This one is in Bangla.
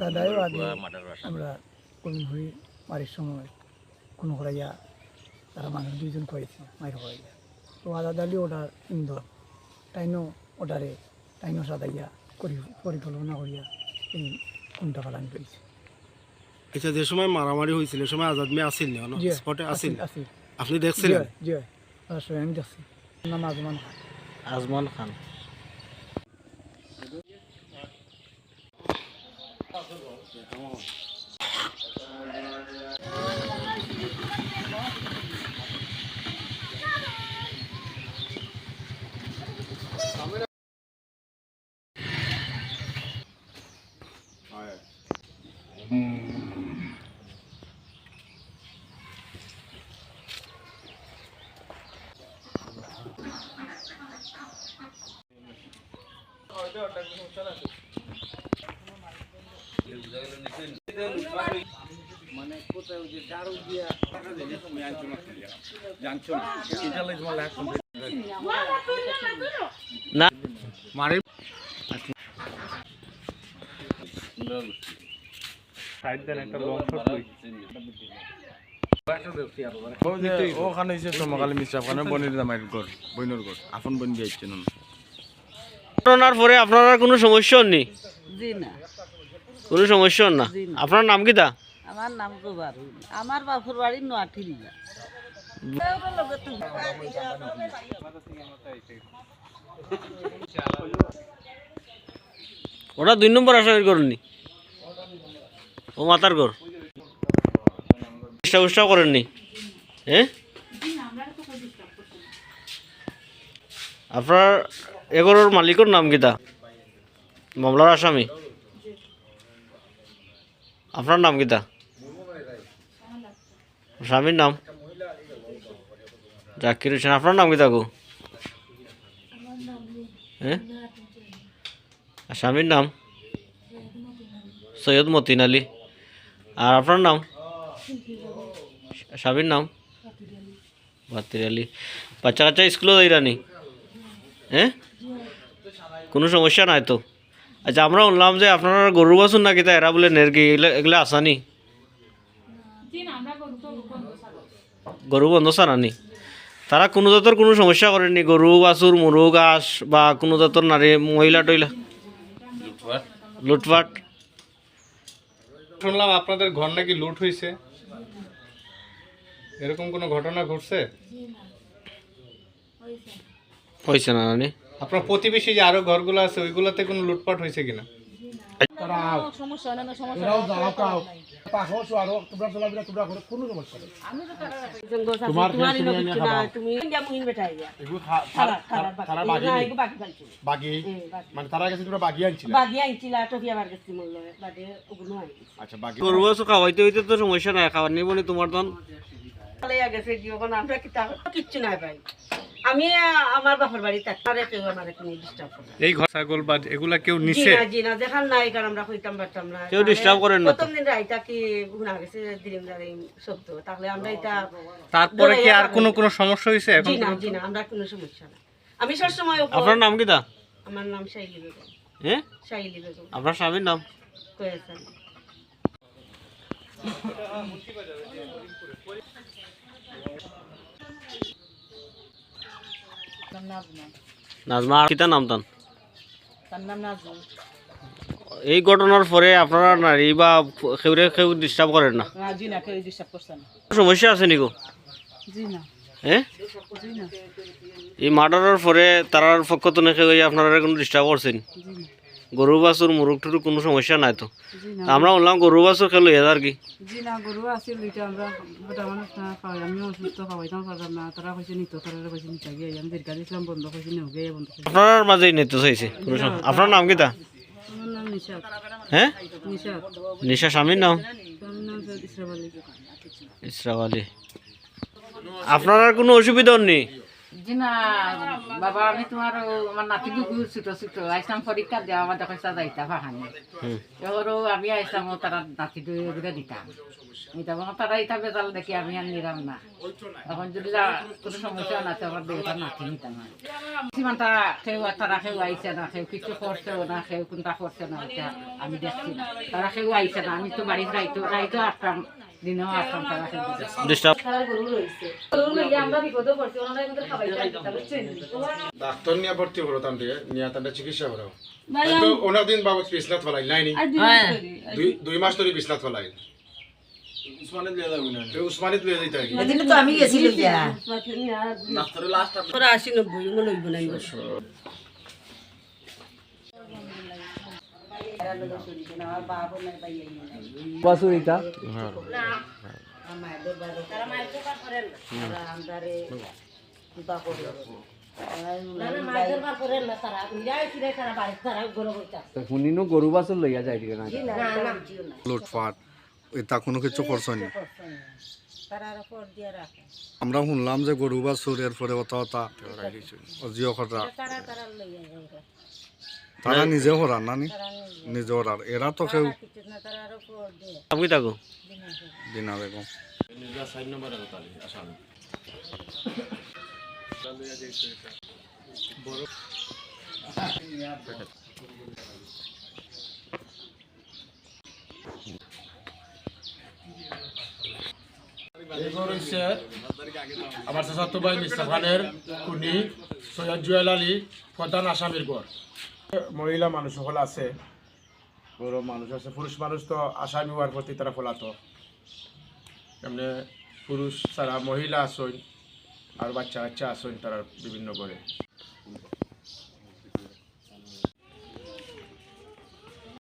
দাদাও আগে আমরা কোন হয়ে বাড়ির সময় কোন হরাইয়া তারা মানুষ দুইজন করেছে মায়ের হরাইয়া তো আদা দালি অর্ডার ইন্দর তাইনো অর্ডারে তাইনো সাদাইয়া করি পরিকল্পনা করিয়া এই কোনটা পালন করেছে। আচ্ছা যে সময় মারামারি হয়েছিল সে সময় আজাদ মেয়ে আসিল না? স্পটে আসিল? আপনি দেখছিলেন? জি আমি দেখছি। নাম Azman Khan. Azman Khan. Hadi oradan bir hoşlanalım. না? ওখানে হয়েছে সমকালী মিশ্রা ওখানে বনির জামাইয়ের ঘর বইনের ঘর আপন বোন বিয়েছেন ঘটনার পরে আপনার কোনো সমস্যা নেই জি না। কোনো সমস্যা না? আপনার নাম কি তা? আমার নাম গোবার আমার বাপুর বাড়ি নোয়াঠিরি ওটা দুই নম্বর আসামির করেননি ও মাতার ঘর। চেষ্টা উষ্টা করেননি। হ্যাঁ আপনার এগোর মালিকের নাম কিতা মামলার আসামি। আপনার নাম কিতা? স্বামীর নাম? জাকির হোসেন, আপনার নাম কিতা গো? হ্যাঁ স্বামীর নাম? সৈয়দ মতিন আলী। আর আপনার নাম? স্বামীর নাম? বাতির আলী। বাচ্চা কাচ্চা স্কুলেও যাইরানি হ্যাঁ কোনো সমস্যা নাই তো? আচ্ছা আমরা শুনলাম যে আপনারা গরু বাছুন নাকি তা এরা বলে নেরগি এগুলা এগুলা আসানি গরু বন্ধ সারানি তারা কোনো জাতের কোনো সমস্যা করেনি গরু বাছুর মুরু ঘাস বা কোনো জাতের নারী মহিলা টইলা লুটপাট। শুনলাম আপনাদের ঘর নাকি লুট হয়েছে এরকম কোনো ঘটনা ঘটছে? হয়েছে না নানি আপনার প্রতিবেশী যে আরও ঘরগুলো আছে ওইগুলোতে কোনো লুটপাট হয়েছে কিনা? সমস্যা নেই। মানে আচ্ছা সমস্যা নাই খাবার নিব নি তোমার এখন আমরা কি তা- কিচ্ছু নাই ভাই। আমি আমার বাপের বাড়ি থাকি কেউ আমার কোনো ডিস্টার্ব করে এই ঘর ছাগল বা এগুলা কেউ জি না জি না দেখান নাই কারণ আমরা কইতাম পারতাম না কেউ disturb করেন না? প্রথম দিন রাইতা কি শোনা গেছে দিন দাঁড়ি শব্দ তাহলে আমরা এটা তারপরে কি আর কোনো কোনো সমস্যা হয়েছে এখন? জি না জি না আমরা কোনো সমস্যা না। আমি সবসময় আপনার নাম কি তা? আমার নাম শাইলি বেগম। হ্যাঁ শাইলি বেগম। আপনার স্বামীর নাম? কয়েছেন নাজমা আর কিতা নাম তান? এই ঘটনার পরে আপনারা নারী বা খেউরে খেউ ডিস্টার্ব করেন না? সমস্যা আছে নিকো হ্যাঁ? এই মার্ডারের পরে তারার পক্ষ তো নাকি আপনারা কোনো ডিস্টার্ব করছেন? গরু বাছুর মুরুখ টুরুক কোনো সমস্যা নাই তো। আমরা বললাম গরু বাছুর খেলো আর কি? জি না গরু আছিল আমরা গোটা মানুষ না খাওয়াই আমি অসুস্থ খাওয়াইতাম পারতাম না তারা কইছে নিত তারা কইছে নিতা গিয়ে আমি বন্ধ কইছে গিয়ে বন্ধ আপনার মাঝেই নিতে চাইছে আপনার নাম কি তা? আমার নাম নিশাদ হ্যাঁ? নিশা স্বামীর নাম? আলী। আপনার আর কোনো অসুবিধা নেই জি বাবা আমি তোমার আমার নাতি দুকু ছোট ছোট। আইসাম পরীক্ষা দেওয়া আমার দেখো যাইতা ভাহানি। এবারও আমি আইসাম তারা নাতি দুই দিতাম নিতাম তারা ইটা বেজাল দেখি আমি আর নিরাম না। এখন যদি কোনো সমস্যা না আছে আমার দেহটা নাতি নিতাম না সীমানটা কেউ তারা কেউ আইসে না কেউ কিছু করছেও না কেউ কোনটা করছে না আমি দেখছি না। তারা কেউ আইসে না আমি তো বাড়িতে রাইতো রাইতো আসতাম দিনেও তারা কেউ ডিস্টার্ব ডাক্তার নিয়ে ভর্তি করো দিয়ে নিয়ে চিকিৎসা করো তো অনেক দিন বাবদ বিছনাথ ফলাই নাই নি? দুই দুই মাস ধরে বিছনাথ ফলাই উসমানিত যাইতে আশি নব্বই হইব না বাসুরিটা শুনিনো গরু বাছুর লইয়া না লুটপাট এটা কোনো কিছু করছেন আমরা শুনলাম যে গরু বা চোরের পরে কথা কথা জিও খরা তারা নিজে হরান না নি? নিজে। হরার এরা তো কেউ থাকো? দিনা বেগম। আমার চাচাতো ভাই মিস্টার খানের কুনি সৈয়দ জুয়েল আলী, প্রধান আসামির ঘর মহিলা মানুষ সকল আছে বড় মানুষ আছে, পুরুষ মানুষ তো আসামি হওয়ার প্রতি তারা ফলাতো এমনি পুরুষ ছাড়া মহিলা আসইন, আর বাচ্চা বাচ্চা আসইন তারা বিভিন্ন করে